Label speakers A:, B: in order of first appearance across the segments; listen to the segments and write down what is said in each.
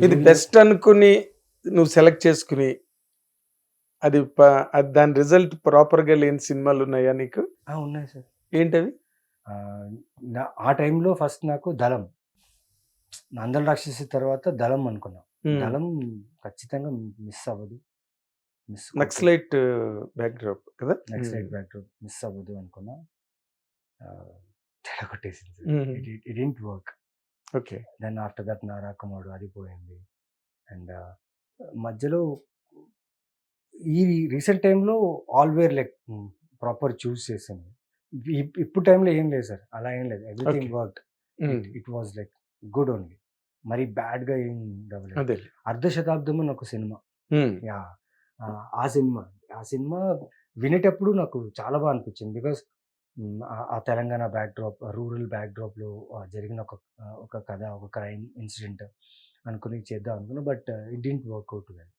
A: ఇది బెస్ట్ అనుకుని నువ్వు సెలెక్ట్ చేసుకుని అది దాని రిజల్ట్ ప్రాపర్గా లేని సినిమాలు ఉన్నాయా నీకు?
B: ఉన్నాయి సార్.
A: ఏంటవి?
B: ఆ, టైంలో ఫస్ట్ నాకు దళం. నందల రాక్షసి తర్వాత దళం అనుకున్నాం.
A: ఉమ్.
B: దళం ఖచ్చితంగా మిస్ అవ్వదు. మిస్
A: నక్సలైట్ బ్యాక్డ్రాప్ కదా?
B: నక్సలైట్ బ్యాక్డ్రాప్ మిస్ అవ్వదు అనుకున్నా. చెడగొట్టేసింది
A: Mhm.
B: It didn't work
A: okay.
B: Then after that నా రాకమాడు అది పోయింది. అండ్ మధ్యలో ఈ రీసెంట్ టైంలో ఆల్వేర్ లైక్ ప్రాపర్ చూస్ చేసింది ఇప్- ఇప్పుడు టైంలో ఏం లేదు సార్. అలా ఏం లేదు. Everything. Work it was like good only. మరి బ్యాడ్గా ఏం
A: అదే.
B: అర్ధ శతాబ్దం అని ఒక సినిమా. యా ఆ సినిమా. ఆ సినిమా వినేటప్పుడు నాకు చాలా బాగా అనిపించింది. బికాస్ ఆ తెలంగాణ బ్యాక్ డ్రాప్ రూరల్ బ్యాక్ డ్రాప్లో ఆ, జరిగిన ఒక ఒక కథ ఒక క్రైమ్ ఇన్సిడెంట్ అనుకుని చేద్దాం అనుకున్నా but it didn't work out well.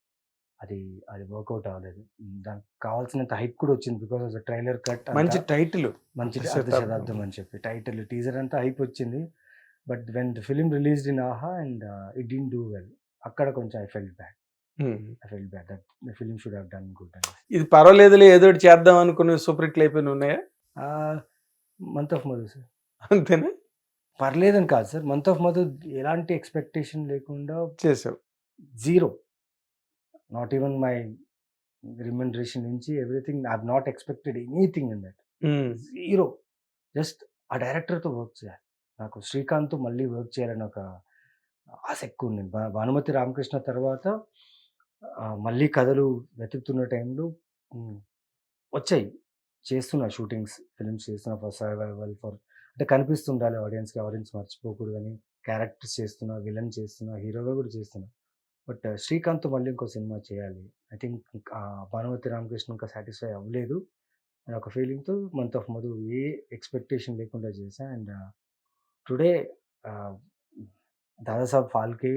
B: అది అది వర్కౌట్ అవ్వలేదు. దానికి కావాల్సినంత హైప్ కూడా వచ్చింది బికాస్ ఆఫ్ ట్రైలర్ కట్
A: మంచి టైటిల్
B: మంచి
A: శతాబ్దం.
B: అని చెప్పి టైటిల్ టీజర్ అంతా హైప్ వచ్చింది. But when the film released in Aha and it didn't do well. అక్కడ కొంచెం I felt bad I felt bad that the film should done good
A: ఇది పర్వాలేదులే ఏదో చేద్దాం అనుకుని సూపర్ హిట్లు అయిపోయిన ఉన్నాయా?
B: మంత్ ఆఫ్ మధు సార్
A: అంతేనా?
B: పర్లేదని కాదు సార్ మంత్ ఆఫ్ మధు ఎలాంటి ఎక్స్పెక్టేషన్ లేకుండా
A: చేసావు.
B: Zero not even my remuneration నుంచి everything I not expected anything in that. Zero just ఆ డైరెక్టర్తో వర్క్ చేయాలి. నాకు శ్రీకాంత్తో మళ్ళీ వర్క్ చేయాలని ఒక ఆశ ఎక్కువ ఉంది భానుమతి రామకృష్ణ తర్వాత మళ్ళీ కథలు వెతుకుతున్న టైంలో వచ్చాయి. చేస్తున్నా షూటింగ్స్ ఫిల్మ్స్ చేస్తున్నా ఫర్ సర్వైవల్ ఫర్ అంటే కనిపిస్తుండాలి ఆడియన్స్కి ఆడియన్స్ మర్చిపోకూడదని క్యారెక్టర్స్ చేస్తున్నా విలన్ చేస్తున్నా హీరోగా కూడా చేస్తున్నా బట్ శ్రీకాంత్ మళ్ళీ ఇంకో సినిమా చేయాలి. ఐ థింక్ భానుమతి రామకృష్ణ ఇంకా సాటిస్ఫై అవ్వలేదు. అని ఒక ఫీలింగ్తో month of Madhu A expectation లేకుండా చేశా. And today Dadasaheb Phalke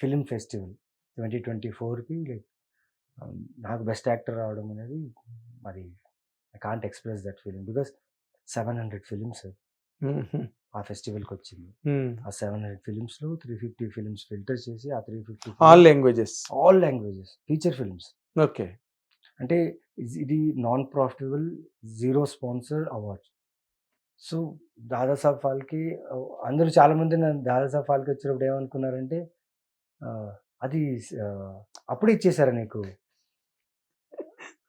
B: film festival twenty twenty ఫోర్కి లైక్ నాకు బెస్ట్ యాక్టర్ రావడం అనేది మరి I can't express that feeling because seven hundred films. ఆ ఫెస్టివల్కి వచ్చింది. ఆ సెవెన్ హండ్రెడ్ ఫిలిమ్స్లో త్రీ ఫిఫ్టీ ఫిలిమ్స్ ఫిల్టర్ చేసి ఆ three fifty
A: all languages
B: all languages feature films
A: okay.
B: అంటే ఇది- non profitable zero sponsor awards so Dadasaheb ఫాల్కి అందరూ చాలా మంది నన్ను దాదాసాబ్ ఫాల్కి వచ్చినప్పుడు ఏమనుకున్నారంటే అది అప్పుడే ఇచ్చేసారా నీకు?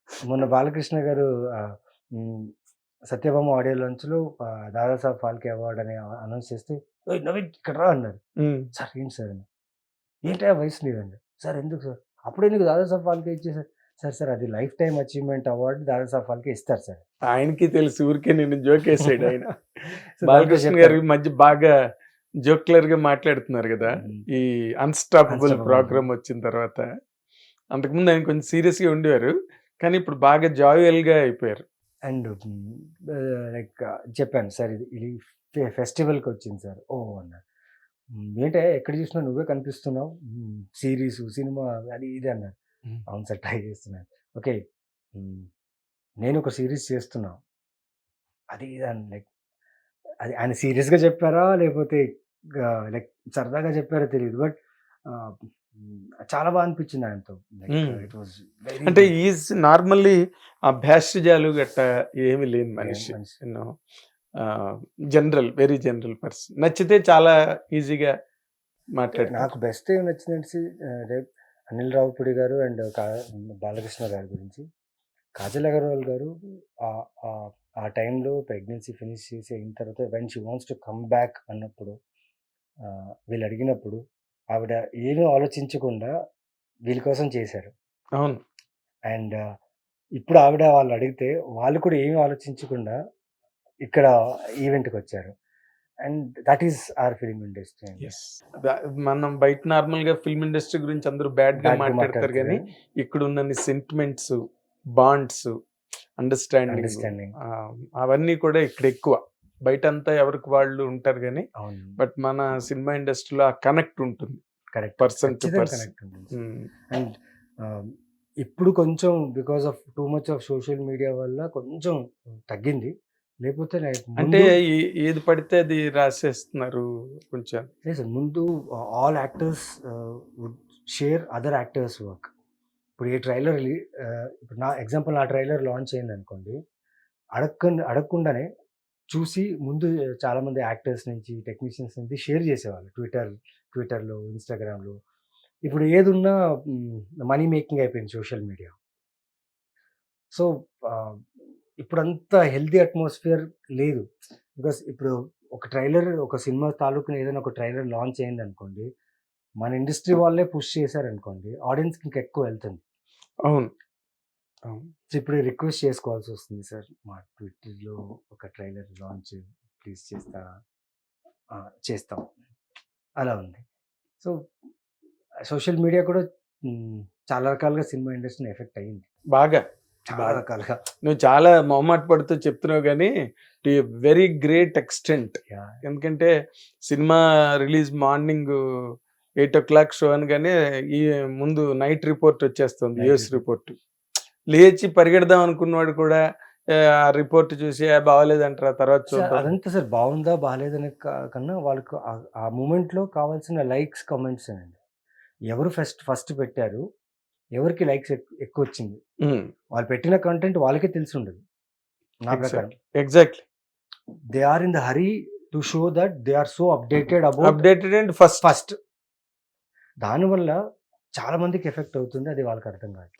B: మొన్న బాలకృష్ణ గారు సత్యభామ ఆడియో లాంచ్లో ఆ, దాదాసాబ్ ఫాల్కే అవార్డ్ అని అనౌన్స్ చేస్తే "ఓయ్, నవీన్ ఇక్కడ రా అన్నారు. సార్ ఏంటి సార్ అని ఏంటి వయసు లేదండి సార్ ఎందుకు సార్ అప్పుడే నీకు దాదాసాబ్ ఫాల్కే ఇచ్చేసారు సార్ సార్ అది lifetime achievement award Dadasaheb Phalke ఇస్తారు సార్
A: ఆయనకి తెలిసి ఊరికే నిన్ను జోకేసాడు ఆయన
B: సో
A: బాలకృష్ణ గారు. మధ్య బాగా జోక్లర్గా మాట్లాడుతున్నారు కదా. ఈ అన్స్టాపబుల్. ప్రోగ్రామ్ వచ్చిన తర్వాత అంతకుముందు ఆయన కొంచెం సీరియస్గా ఉండేవారు కానీ ఇప్పుడు బాగా జాయువల్గా అయిపోయారు.
B: అండ్ లైక్ చెప్పాను సార్ ఇది ఫెస్టివల్కి వచ్చింది సార్. ఓ అన్నారు "మ్, ఏంటే ఎక్కడ చూసినా నువ్వే కనిపిస్తున్నావు. సిరీస్ సినిమా అది ఇది అన్నారు. అవును సార్ ట్రై చేస్తున్నాను ఓకే. నేను ఒక సిరీస్ చేస్తున్నా. అది ఇది అని లైక్ అది ఆయన సీరియస్గా చెప్పారా? లేకపోతే లైక్ సరదాగా చెప్పారో తెలియదు బట్ చాలా బాగా అనిపించింది ఆయనతో.
A: మ్.
B: ఇట్ వాజ్ వెరీ
A: అంటే ఈజ్ నార్మల్లీ ఆ భేషజాలు గట్ట ఏమి లేని మనిషి జనరల్ వెరీ జనరల్ పర్సన్ నచ్చితే చాలా ఈజీగా మాట్లాడు
B: నాకు బెస్ట్ ఏం నచ్చిందంటే రేపు అనిల్ రావుపూడి గారు అండ్ బాలకృష్ణ గారి గురించి. కాజల్ అగర్వాల్ గారు ఆ- టైంలో ప్రెగ్నెన్సీ ఫినిష్ చేసి అయిన తర్వాత when she wants to come back అన్నప్పుడు వీళ్ళు అడిగినప్పుడు ఆవిడ ఏమీ ఆలోచించకుండా వీళ్ళ కోసం చేశారు.
A: అవును.
B: అండ్ ఇప్పుడు ఆవిడ వాళ్ళు అడిగితే వాళ్ళు కూడా ఏమీ ఆలోచించకుండా ఇక్కడ ఈవెంట్కి వచ్చారు. And that is our film industry
A: మనం బయట నార్మల్గా ఫిల్మ్ ఇండస్ట్రీ గురించి అందరూ బ్యాడ్గా మాట్లాడతారు కానీ ఇక్కడ ఉన్న సెంటిమెంట్స్ బాండ్స్ అండర్స్టాండింగ్
B: అండర్స్టాండింగ్
A: అవన్నీ కూడా ఇక్కడ ఎక్కువ. బయట అంతా ఎవరికి వాళ్ళు ఉంటారు కానీ బట్ మన సినిమా ఇండస్ట్రీలో ఆ కనెక్ట్ ఉంటుంది.
B: కరెక్ట్.
A: పర్సన్
B: కనెక్ట్ ఉంటుంది. అండ్ ఇప్పుడు కొంచెం because of too much of social media వల్ల కొంచెం తగ్గింది. లేకపోతే
A: అంటే ఏ- ఏది పడితే అది రాసేస్తున్నారు కొంచెం.
B: సార్ ముందు all actors would share other actors work. ఇప్పుడు ఈ ట్రైలర్ ఇప్పుడు నా ఎగ్జాంపుల్ నా ట్రైలర్ లాంచ్ అయింది అనుకోండి అడగ అడగకుండానే చూసి ముందు చాలామంది యాక్టర్స్ నుంచి టెక్నీషియన్స్ నుంచి షేర్ చేసేవాళ్ళు. ట్విట్టర్ ట్విట్టర్లో ఇన్స్టాగ్రామ్లో. ఇప్పుడు ఏదున్నా మనీ మేకింగ్ అయిపోయింది సోషల్ మీడియా. సో ఇప్పుడంతా హెల్దీ అట్మాస్ఫియర్ లేదు. బికాస్ ఇప్పుడు ఒక ట్రైలర్ ఒక సినిమా తాలూకుని ఏదైనా ఒక ట్రైలర్ లాంచ్ అయింది అనుకోండి మన ఇండస్ట్రీ వాళ్ళే పుష్ చేశారనుకోండి ఆడియన్స్కి ఇంకా ఎక్కువ వెళ్తుంది.
A: అవును.
B: సో ఇప్పుడు రిక్వెస్ట్ చేసుకోవాల్సి వస్తుంది సార్. మా ట్విట్టర్లో ఒక ట్రైలర్ లాంచ్ ప్లీజ్ చేస్తా చేస్తాం. అలా ఉంది. సో సోషల్ మీడియా కూడా చాలా రకాలుగా సినిమా ఇండస్ట్రీని ఎఫెక్ట్ అయ్యింది.
A: బాగా.
B: చాలా. రకాలుగా.
A: నువ్వు చాలా మొహమాట పడుతూ చెప్తున్నావు కానీ టు వెరీ గ్రేట్ ఎక్స్టెంట్. ఎందుకంటే cinema release morning eight o'clock show అనగానే ఈ ముందు నైట్ రిపోర్ట్ వచ్చేస్తుంది యూఎస్. రిపోర్ట్. లేచి పరిగెడదాం అనుకున్నవాడు కూడా ఆ, రిపోర్ట్ చూసి "ఆ, బాగోలేదంటారా తర్వాత
B: అదంతా సార్ బాగుందా బాగాలేదనే కన్నా వాళ్ళకు ఆ- మూమెంట్లో కావాల్సిన లైక్స్ కమెంట్స్ అండి ఎవరు ఫస్ట్ ఫస్ట్ పెట్టారు ఎవరికి లైక్స్ ఎక్కువ వచ్చింది. వాళ్ళు పెట్టిన కంటెంట్ వాళ్ళకే తెలిసి ఉండదు నా ప్రకారం.
A: Exactly.
B: They are in the hurry to show that they are so updated about
A: updated and first.
B: First. దానివల్ల చాలా మందికి ఎఫెక్ట్ అవుతుంది అది వాళ్ళకి అర్థం కాదు.